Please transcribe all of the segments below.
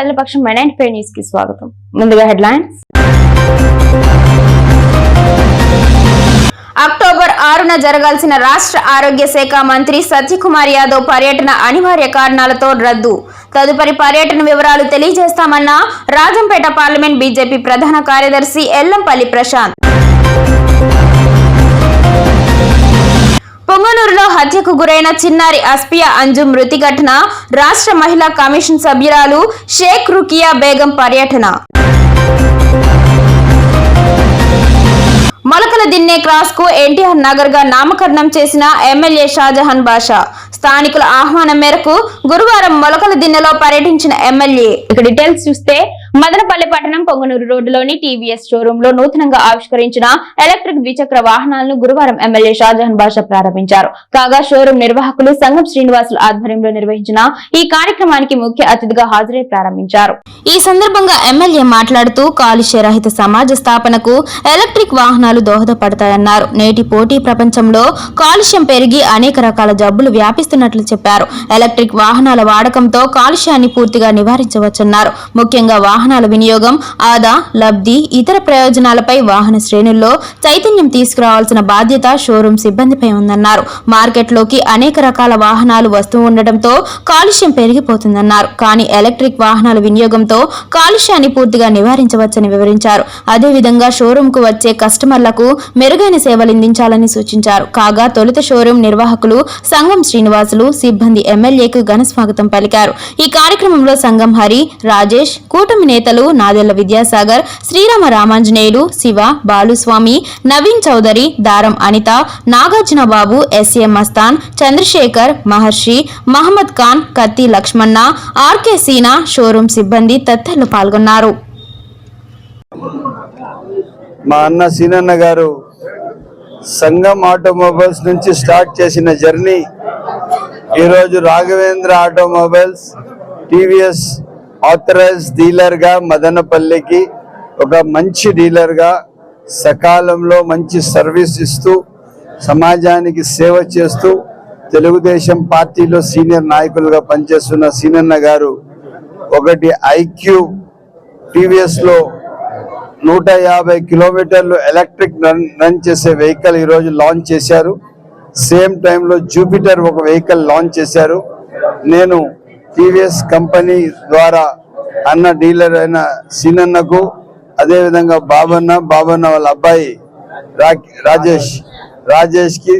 ప్రజలపక్షం మెనైన్ five న్యూస్కి స్వాగతం. ముందుగా హెడ్లైన్స్. అక్టోబర్ ఆరున జరగాల్సిన రాష్ట్ర ఆరోగ్య శాఖ మంత్రి సత్యకుమార్ యాదవ్ పర్యటన అనివార్య కారణాలతో రద్దు. తదుపరి పర్యటన వివరాలు తెలియజేస్తామన్న రాజంపేట పార్లమెంట్ బీజేపీ ప్రధాన కార్యదర్శి ఎల్లంపల్లి ప్రశాంత్. పొంగనూరులో హత్యకు గురైన చిన్నారి అస్పియా అంజు మృతి ఘటన రాష్ట్ర మహిళా కమిషన్ సభ్యురాలు షేక్ రుకియా బేగం పర్యటన. మొలకల దిన్నే క్రాస్కు ఎన్టీఆర్ నగర్గా నామకరణం చేసిన ఎమ్మెల్యే షాజహాన్ బాషా. స్థానికుల ఆహ్వానం మేరకు గురువారం మొలకల దిన్నెలో పర్యటించిన ఎమ్మెల్యే. ఇక డీటెయిల్స్ చూస్తే మదనపల్లి పట్టణం పొంగనూరు రోడ్డులోని టీవీఎస్ షోరూమ్లో నూతనంగా ఆవిష్కరించిన ఎలక్ట్రిక్ ద్విచక్ర వాహనాలను గురువారం ఎమ్మెల్యే షాజహాన్ బాషా ప్రారంభించారు. కాగా షోరూమ్ నిర్వాహకులు సంఘం శ్రీనివాసుల ఆధ్వర్యంలో నిర్వహించిన ఈ కార్యక్రమానికి ముఖ్య అతిథిగా హాజరై ప్రారంభించారు. ఈ సందర్భంగా ఎమ్మెల్యే మాట్లాడుతూ కాలుష్య రహిత సమాజ స్థాపనకు ఎలక్ట్రిక్ వాహనాలు దోహదపడతాయన్నారు. నేటి పోటీ ప్రపంచంలో కాలుష్యం పెరిగి అనేక రకాల జబ్బులు వ్యాపిస్తున్నట్లు చెప్పారు. ఎలక్ట్రిక్ వాహనాల వాడకంతో కాలుష్యాన్ని పూర్తిగా నివారించవచ్చన్నారు. ముఖ్యంగా వాహనాల వినియోగం ఆదా లబ్ధి ఇతర ప్రయోజనాలపై వాహన శ్రేణుల్లో చైతన్యం తీసుకురావాల్సిన బాధ్యత షోరూం సిబ్బందిపై ఉందన్నారు. మార్కెట్లోకి అనేక రకాల వాహనాలు వస్తూ ఉండటంతో కాలుష్యం పెరిగిపోతుందన్నారు. కానీ ఎలక్ట్రిక్ వాహనాల వినియోగంతో కాలుష్యాన్ని పూర్తిగా నివారించవచ్చని వివరించారు. అదేవిధంగా షోరూంకు వచ్చే కస్టమర్లకు మెరుగైన సేవలందించాలని సూచించారు. కాగా తొలుత షోరూం నిర్వాహకులు సంఘం శ్రీనివాసులు సిబ్బంది ఎమ్మెల్యేకు ఘన స్వాగతం పలికారు. ఈ కార్యక్రమంలో సంఘం హరి రాజేష్ కూటమి నేతలు నాదెళ్ళ విద్యాసాగర్ శ్రీరామ రామాంజనేయులు శివ బాలుస్వామి నవీన్ చౌదరి దారం అనిత నాగార్జున బాబు ఎస్ఏ మస్తాన్ చంద్రశేఖర్ మహర్షి మహమ్మద్ ఖాన్ కత్తి లక్ష్మణ ఆర్కే సీనా షోరూం సిబ్బంది తదితరులు పాల్గొన్నారు. మా అన్న సీనన్న గారు సంగం ఆటోమొబైల్స్ నుంచి స్టార్ట్ చేసిన జర్నీ ఈరోజు రాఘవేంద్ర ఆటోమొబైల్స్ టీవీఎస్ ఆథరైజ్ డీలర్గా మదనపల్లికి ఒక మంచి డీలర్గా సకాలంలో మంచి సర్వీస్ ఇస్తూ సమాజానికి సేవ చేస్తూ తెలుగుదేశం పార్టీలో సీనియర్ నాయకులుగా పనిచేస్తున్న సీనన్న గారు ఒకటి ఐక్యూ టీవీఎస్లో నూట యాభై కిలోమీటర్లు ఎలక్ట్రిక్ రన్ రన్ చేసే వెహికల్ ఈరోజు లాంచ్ చేశారు. సేమ్ టైంలో జూపిటర్ ఒక వెహికల్ లాంచ్ చేశారు. నేను టీవీఎస్ కంపెనీ ద్వారా అన్న డీలర్ అయిన సీనన్నకు అదేవిధంగా బాబన్న బాబన్న వాళ్ళ అబ్బాయి రా- రాజేష్ రాజేష్కి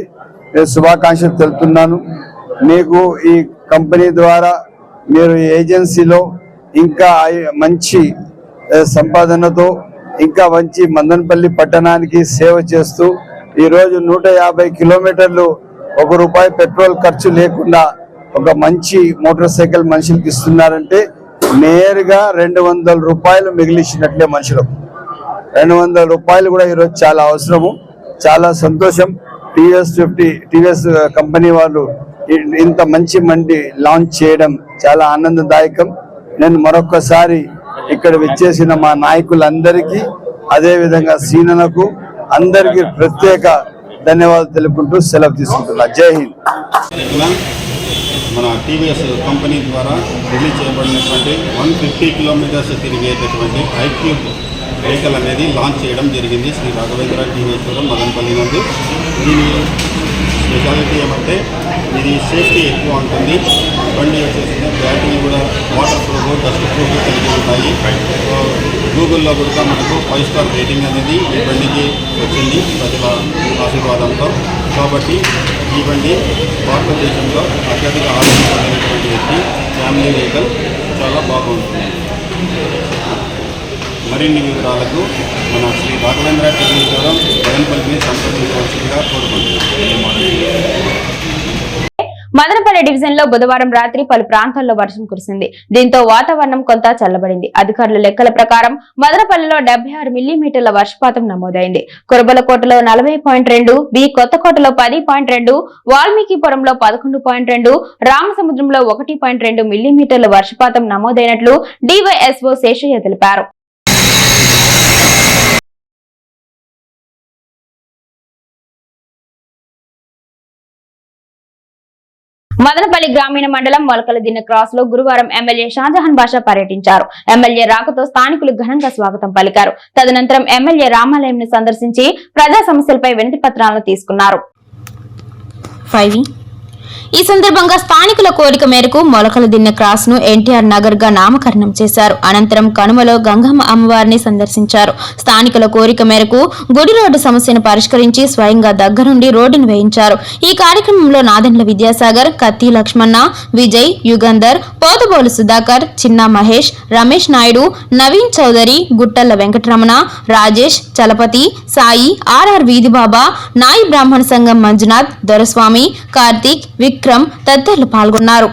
నేను శుభాకాంక్షలు తెలుపుతున్నాను. మీకు ఈ కంపెనీ ద్వారా మీరు ఏజెన్సీలో ఇంకా మంచి సంపాదనతో ఇంకా మంచి మందనపల్లి పట్టణానికి సేవ చేస్తూ ఈరోజు నూట యాభై కిలోమీటర్లు ఒక రూపాయి పెట్రోల్ ఖర్చు లేకుండా ఒక మంచి మోటార్ సైకిల్ మనుషులకి ఇస్తున్నారంటే నేరుగా రెండు వందల రూపాయలు మిగిలిచ్చినట్లే మనుషులకు రెండు వందల రూపాయలు కూడా ఈరోజు చాలా అవసరము చాలా సంతోషం. టీవీఎస్ ఫిఫ్టీ టీవీఎస్ కంపెనీ వాళ్ళు ఇంత మంచి మండి లాంచ్ చేయడం చాలా ఆనందదాయకం. నేను మరొకసారి ఇక్కడ విచ్చేసిన మా నాయకులందరికీ అదే విధంగా సీనలకు అందరికీ ప్రత్యేక ధన్యవాదాలు తెలుపుకుంటూ సెలవు తీసుకుంటున్నా. జై హింద్. మన టీవీఎస్ కంపెనీ ద్వారా రిలీజ్ చేయబడినటువంటి వన్ ఫిఫ్టీ కిలోమీటర్స్ తిరిగేటటువంటి ఐక్యూబ్ వెహికల్ అనేది లాంచ్ చేయడం జరిగింది. శ్రీ రాఘవేంద్ర టీవీఎస్వరం మదనపల్లి నుండి. దీని స్పెషాలిటీ ఏమంటే ఇది సేఫ్టీ ఎక్కువ ఉంటుంది. బండి వచ్చేసి బ్యాటరీ కూడా వాటర్ ప్రూఫ్ డస్ట్ ప్రూఫ్ కలిగి ఉంటాయి. గూగుల్లో కూడా మనకు ఫైవ్ స్టార్ రేటింగ్ అనేది ఈ బండికి వచ్చింది. ప్రజల ఆశీర్వాదంతో. కాబట్టి ఇవన్నీ భారతదేశంలో అత్యధిక ఆదరించబడినటువంటి వ్యక్తి ఫ్యామిలీ వెహికల్ చాలా బాగుంటుంది. మరిన్ని వివరాలకు మన శ్రీ రాఘవేంద్ర టీవీశ్వరం బయన్పల్లిని సంప్రదించవలసిందిగా కోరుకుంటున్నాం. మదనపల్లి డివిజన్లో బుధవారం రాత్రి పలు ప్రాంతాల్లో వర్షం కురిసింది. దీంతో వాతావరణం కొంత చల్లబడింది. అధికారుల లెక్కల ప్రకారం మదనపల్లిలో డెబ్బై ఆరు మిల్లీమీటర్ల వర్షపాతం నమోదైంది. కురబలకోటలో నలభై పాయింట్ రెండు బి కొత్తకోటలో పది పాయింట్ రెండు వాల్మీకిపురంలో పదకొండు పాయింట్ రెండు రామసముద్రంలో ఒకటి పాయింట్ రెండు మిల్లీమీటర్ల వర్షపాతం నమోదైనట్లు డివైఎస్ఓ శేషయ్య తెలిపారు. మదనపల్లి గ్రామీణ మండలం మొలకలదిన్న క్రాస్లో గురువారం ఎమ్మెల్యే షాజహాన్ బాషా పర్యటించారు. ఎమ్మెల్యే రాకతో స్థానికులు ఘనంగా స్వాగతం పలికారు. తదనంతరం ఎమ్మెల్యే రామాలయంను సందర్శించి ప్రజా సమస్యలపై వినతి పత్రాలను తీసుకున్నారు ఈ సందర్భంగా స్థానికుల కోరిక మేరకు మొలకలు దిన్న క్రాస్ను ఎన్టీఆర్ నగర్గా నామకరణం చేశారు. అనంతరం కనుమలో గంగమ్మ అమ్మవారిని సందర్శించారు. స్థానికుల కోరిక మేరకు గుడి రోడ్డు సమస్యను పరిష్కరించి స్వయంగా దగ్గరుండి రోడ్డును వేయించారు. ఈ కార్యక్రమంలో నాదెండ్ల విద్యాసాగర్ కత్తి లక్ష్మణ విజయ్ యుగంధర్ పోతబోలు సుధాకర్ చిన్నా మహేష్ రమేష్ నాయుడు నవీన్ చౌదరి గుట్టల్ల వెంకటరమణ రాజేష్ చలపతి సాయి ఆర్ఆర్ వీధిబాబా నాయి బ్రాహ్మణ సంఘం మంజునాథ్ దొరస్వామి కార్తీక్ విక్ విక్రమ్ తదితరులు పాల్గొన్నారు.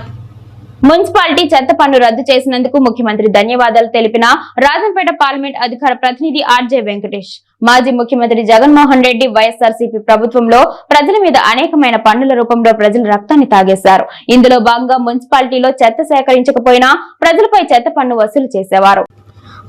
మున్సిపాలిటీ చెత్త పన్ను రద్దు చేసినందుకు ముఖ్యమంత్రి ధన్యవాదాలు తెలిపిన రాజంపేట పార్లమెంట్ అధికార ప్రతినిధి ఆర్జే వెంకటేష్. మాజీ ముఖ్యమంత్రి జగన్మోహన్ రెడ్డి వైఎస్ఆర్సీపీ ప్రభుత్వంలో ప్రజల మీద అనేకమైన పన్నుల రూపంలో ప్రజల రక్తాన్ని తాగేశారు. ఇందులో భాగంగా మున్సిపాలిటీలో చెత్త సేకరించకపోయినా ప్రజలపై చెత్త పన్ను వసూలు చేసేవారు.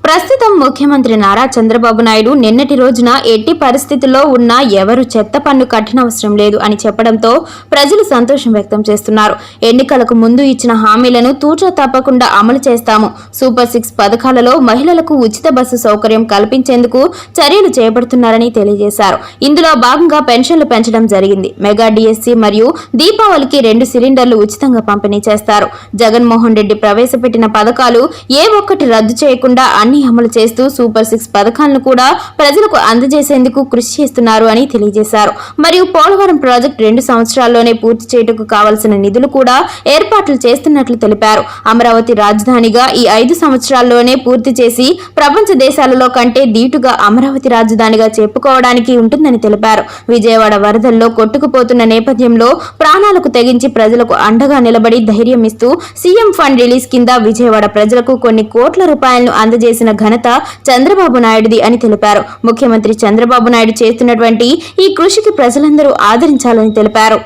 ప్రస్తుతం ముఖ్యమంత్రి నారా చంద్రబాబు నాయుడు నిన్నటి రోజున ఎట్టి పరిస్థితుల్లో ఉన్నా ఎవరు చెత్త పన్ను కట్టనవసరం లేదు అని చెప్పడంతో ప్రజలు సంతోషం వ్యక్తం చేస్తున్నారు. ఎన్నికలకు ముందు ఇచ్చిన హామీలను తూచా తప్పకుండా అమలు చేస్తాము. సూపర్ సిక్స్ పథకాలలో మహిళలకు ఉచిత బస్సు సౌకర్యం కల్పించేందుకు చర్యలు చేపడుతున్నారని తెలియజేశారు. ఇందులో భాగంగా పెన్షన్లు పెంచడం జరిగింది. మెగా డిఎస్సీ మరియు దీపావళికి రెండు సిలిండర్లు ఉచితంగా పంపిణీ చేస్తారు. జగన్మోహన్ రెడ్డి ప్రవేశపెట్టిన పథకాలు ఏ ఒక్కటి రద్దు చేయకుండా అన్ని అమలు చేస్తూ సూపర్ సిక్స్ పథకాలను కూడా ప్రజలకు అందజేసేందుకు కృషి చేస్తున్నారు అని తెలియజేశారు. మరియు పోలవరం ప్రాజెక్టు రెండు సంవత్సరాల్లోనే పూర్తి చేయటకు కావలసిన నిధులు కూడా ఏర్పాట్లు చేస్తున్నట్లు తెలిపారు. అమరావతి రాజధానిగా ఈ ఐదు సంవత్సరాల్లోనే పూర్తి చేసి ప్రపంచ దేశాలలో కంటే దీటుగా అమరావతి రాజధానిగా చెప్పుకోవడానికి ఉంటుందని తెలిపారు. విజయవాడ వరదల్లో కొట్టుకుపోతున్న నేపథ్యంలో ప్రాణాలకు తెగించి ప్రజలకు అండగా నిలబడి ధైర్యం ఇస్తూ సీఎం ఫండ్ రిలీజ్ కింద విజయవాడ ప్రజలకు కొన్ని కోట్ల రూపాయలను అందజేసిన ఘనత చంద్రబాబు నాయుడిది అని తెలిపారు. ముఖ్యమంత్రి చంద్రబాబు నాయుడు చేస్తున్నటువంటి ఈ కృషికి ప్రజలందరూ ఆదరించాలని తెలిపారు.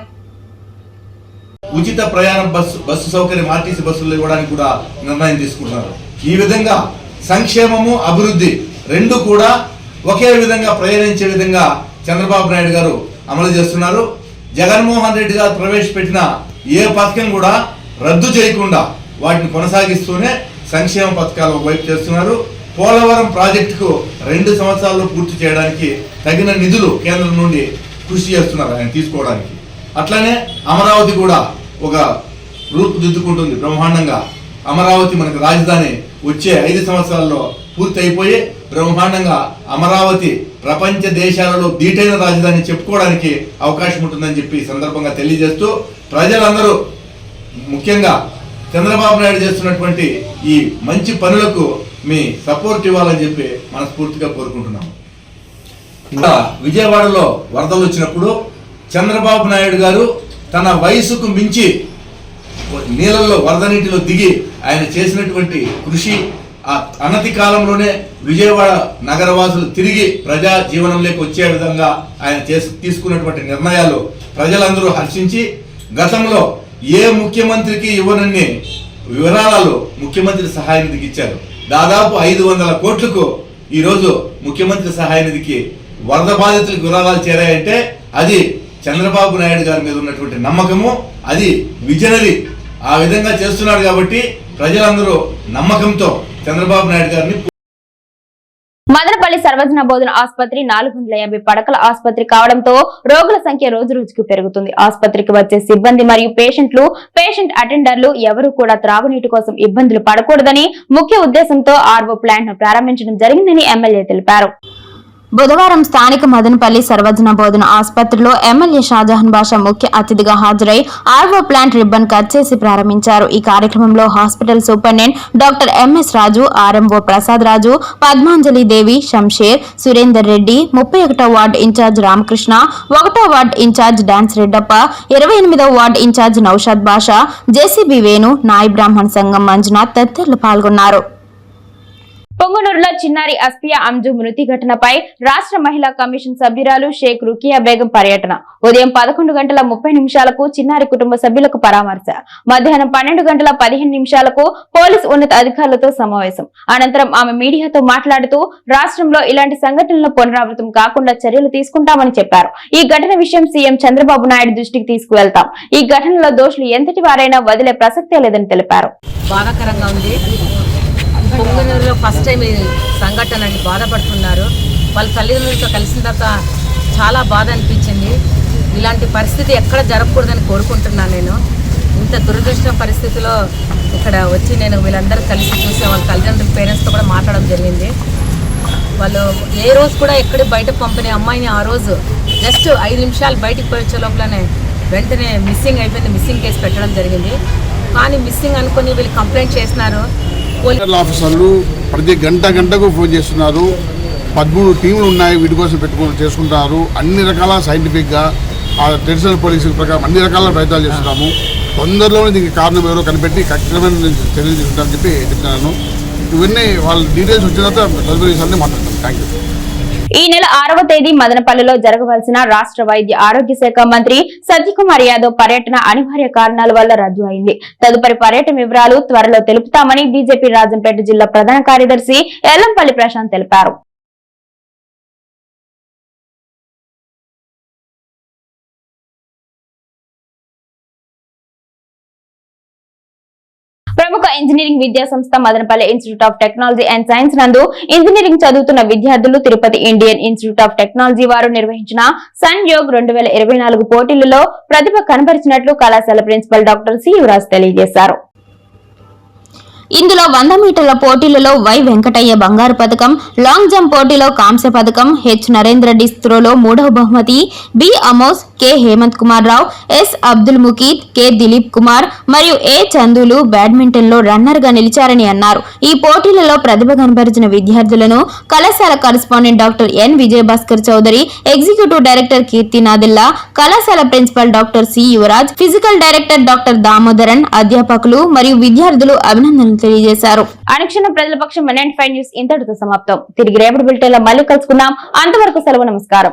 ఉచిత ప్రయాణ బస్సు బస్సు సౌకర్యం ఆర్టీసీ బస్సులు ఇవ్వడానికి కూడా నిర్ణయం తీసుకుంటున్నారు. ఈ విధంగా సంక్షేమము అభివృద్ధి రెండు కూడా ఒకే విధంగా ప్రయాణించే విధంగా చంద్రబాబు నాయుడు గారు అమలు చేస్తున్నారు. జగన్మోహన్ రెడ్డి గారు ప్రవేశపెట్టిన ఏ పథకం కూడా రద్దు చేయకుండా వాటిని కొనసాగిస్తూనే సంక్షేమ పథకాలు వైపు చేస్తున్నారు. పోలవరం ప్రాజెక్టుకు రెండు సంవత్సరాల్లో పూర్తి చేయడానికి తగిన నిధులు కేంద్రం నుండి కృషి చేస్తున్నారు ఆయన తీసుకోవడానికి. అట్లానే అమరావతి కూడా ఒక రూపుదిద్దుకుంటుంది బ్రహ్మాండంగా. అమరావతి మనకు రాజధాని వచ్చే ఐదు సంవత్సరాల్లో పూర్తి అయిపోయి బ్రహ్మాండంగా అమరావతి ప్రపంచ దేశాలలో దీటైన రాజధాని చెప్పుకోవడానికి అవకాశం ఉంటుందని చెప్పి సందర్భంగా తెలియజేస్తూ ప్రజలందరూ ముఖ్యంగా చంద్రబాబు నాయుడు చేస్తున్నటువంటి ఈ మంచి పనులకు మీ సపోర్ట్ ఇవ్వాలని చెప్పి మనస్ఫూర్తిగా కోరుకుంటున్నాము. ఇంకా విజయవాడలో వరదలు వచ్చినప్పుడు చంద్రబాబు నాయుడు గారు తన వయసుకు మించి నీళ్ళల్లో వరద నీటిలో దిగి ఆయన చేసినటువంటి కృషి ఆ అనతి కాలంలోనే విజయవాడ నగరవాసులు తిరిగి ప్రజా జీవనంలోకి వచ్చే విధంగా ఆయన చేసి తీసుకున్నటువంటి నిర్ణయాలు ప్రజలందరూ హర్షించి గతంలో ఏ ముఖ్యమంత్రికి ఇవ్వనన్ని వివరాలలో ముఖ్యమంత్రి సహాయ నిధికి ఇచ్చారు. దాదాపు ఐదు వందల కోట్లకు ఈరోజు ముఖ్యమంత్రి సహాయ నిధికి వరద బాధితులకు వివరాలు చేరాయంటే అది చంద్రబాబు నాయుడు గారి మీద ఉన్నటువంటి నమ్మకము అది విజనరీ. ఆ విధంగా చేస్తున్నారు కాబట్టి ప్రజలందరూ నమ్మకంతో చంద్రబాబు నాయుడు గారిని మదనపల్లి సర్వజన బోధన ఆసుపత్రి నాలుగు వందల యాభై పడకల ఆసుపత్రి కావడంతో రోగుల సంఖ్య రోజు రోజుకు పెరుగుతుంది. ఆసుపత్రికి వచ్చే సిబ్బంది మరియు పేషెంట్లు పేషెంట్ అటెండర్లు ఎవరూ కూడా త్రాగునీటి కోసం ఇబ్బందులు పడకూడదని ముఖ్య ఉద్దేశంతో ఆర్వో ప్లాంట్ను ప్రారంభించడం జరిగిందని ఎమ్మెల్యే తెలిపారు. బుధవారం స్థానిక మదనపల్లి సర్వజన బోధన ఆసుపత్రిలో ఎమ్మెల్యే షాజహాన్ బాషా ముఖ్య అతిథిగా హాజరై ఆర్వో ప్లాంట్ రిబ్బన్ కట్ చేసి ప్రారంభించారు. ఈ కార్యక్రమంలో hospital superintendent doctor MS Raju RMO Prasad Raju Padmanjali Devi Shamsher Surender Reddy ముప్పై ఒకటో వార్డు ఇన్ఛార్జ్ రామకృష్ణ ఒకటో వార్డు ఇన్ఛార్జ్ డాన్స్ రెడ్డప్ప ఇరవై ఎనిమిదో ward in charge Naushad Basha JCB Venu Nayi Brahman Sangham Manjunath తదితరులు పాల్గొన్నారు. పొంగునూరులో చిన్నారి అస్పియా అంజు మృతి ఘటనపై రాష్ట్ర మహిళా కమిషన్ సభ్యురాలు షేక్ రుకియా బేగం పర్యటన. ఉదయం పదకొండు గంటల ముప్పై నిమిషాలకు చిన్నారి కుటుంబ సభ్యులకు పరామర్శ. మధ్యాహ్నం పన్నెండు గంటల పదిహేను నిమిషాలకు పోలీస్ ఉన్నత అధికారులతో సమావేశం. అనంతరం ఆమె మీడియాతో మాట్లాడుతూ రాష్ట్రంలో ఇలాంటి సంఘటనలు పునరావృతం కాకుండా చర్యలు తీసుకుంటామని చెప్పారు. ఈ ఘటన విషయం సీఎం చంద్రబాబు నాయుడు దృష్టికి తీసుకువెళ్తాం. ఈ ఘటనలో దోషులు ఎంతటి వారైనా వదిలే ప్రసక్తే లేదని తెలిపారు. బాధాకరంగా ఉంది. పొంగనూరులో ఫస్ట్ టైం ఈ సంఘటన అని బాధపడుతున్నారు. వాళ్ళ తల్లిదండ్రులతో కలిసిన తర్వాత చాలా బాధ అనిపించింది. ఇలాంటి పరిస్థితి ఎక్కడ జరగకూడదని కోరుకుంటున్నాను నేను. ఇంత దురదృష్ట పరిస్థితిలో ఇక్కడ వచ్చి నేను వీళ్ళందరూ కలిసి చూసే వాళ్ళ తల్లిదండ్రుల పేరెంట్స్తో కూడా మాట్లాడడం జరిగింది. వాళ్ళు ఏ రోజు కూడా ఎక్కడ బయట పంపిన అమ్మాయిని ఆ రోజు జస్ట్ ఐదు నిమిషాలు బయటికి పోయి వచ్చే లోపలనే వెంటనే మిస్సింగ్ అయిపోయింది. మిస్సింగ్ కేసు పెట్టడం జరిగింది. కానీ మిస్సింగ్ అనుకుని వీళ్ళు కంప్లైంట్ చేసినారు. ఆఫీసర్లు ప్రతి గంట గంటకు ఫోన్ చేస్తున్నారు. పదమూడు టీములు ఉన్నాయి వీటి కోసం పెట్టుకుని చేసుకుంటున్నారు. అన్ని రకాల సైంటిఫిక్గా ఆ ట్రెడిషనల్ పోలీసు ప్రకారం అన్ని రకాల ప్రయత్నాలు చేస్తున్నాము. తొందరలోనే దీనికి కారణం ఎవరో కనిపెట్టి ఖచ్చితమైన చర్యలు చెప్పి చెప్తున్నాను. ఇవన్నీ వాళ్ళ డీటెయిల్స్ వచ్చిన తర్వాత తదుపరి విషయాన్ని మాట్లాడతాం. థ్యాంక్ యూ ఈ నెల ఆరవ తేదీ మదనపల్లిలో జరగవలసిన రాష్ట్ర వైద్య ఆరోగ్య శాఖ మంత్రి సత్యకుమార్ యాదవ్ పర్యటన అనివార్య కారణాల వల్ల రద్దు అయింది. తదుపరి పర్యటన వివరాలు త్వరలో తెలుపుతామని బీజేపీ రాజంపేట జిల్లా ప్రధాన కార్యదర్శి ఎల్లంపల్లి ప్రశాంత్ తెలిపారు. ప్రముఖ ఇంజనీరింగ్ విద్యా సంస్థ Madanapalle institute of technology and science నందు ఇంజనీరింగ్ చదువుతున్న విద్యార్థులు Tirupati Indian institute of technology వారు నిర్వహించిన సన్ యోగ్ రెండు వేల ఇరవై నాలుగు పోటీలలో ప్రతిభ కనబరిచినట్లు కళాశాల ప్రిన్సిపల్ డాక్టర్ సి యువరాజ్ తెలియజేశారు. ఇందులో వంద మీటర్ల పోటీలలో వై వెంకటయ్య బంగారు పథకం లాంగ్ జంప్ పోటీలో కాంస్య పథకం హెచ్ నరేంద్ర డిస్త్రోలో మూడవ బహుమతి B Amos K Hemanth Kumar Rao S Abdul Muqeed K Dilip Kumar మరియు ఏ చందులు బ్యాడ్మింటన్లో రన్నర్గా నిలిచారని అన్నారు. ఈ పోటీలలో ప్రతిభ కనబరిచిన విద్యార్థులను కళాశాల correspondent doctor N Vijayabhaskar Chowdary executive director Keerthi Nadella కళాశాల principal doctor C Yuvaraj physical director doctor Damodaran అధ్యాపకులు మరియు విద్యార్థులు అభినందనలు తెలియజేశారు. అనుక్షణ ప్రజల పక్షం ఫైవ్ న్యూస్ ఇంతటితో సమాప్తం. తిరిగి రేపటి బిల్టెన్ మళ్ళీ కలుసుకుందాం. అంతవరకు సెలవు నమస్కారం.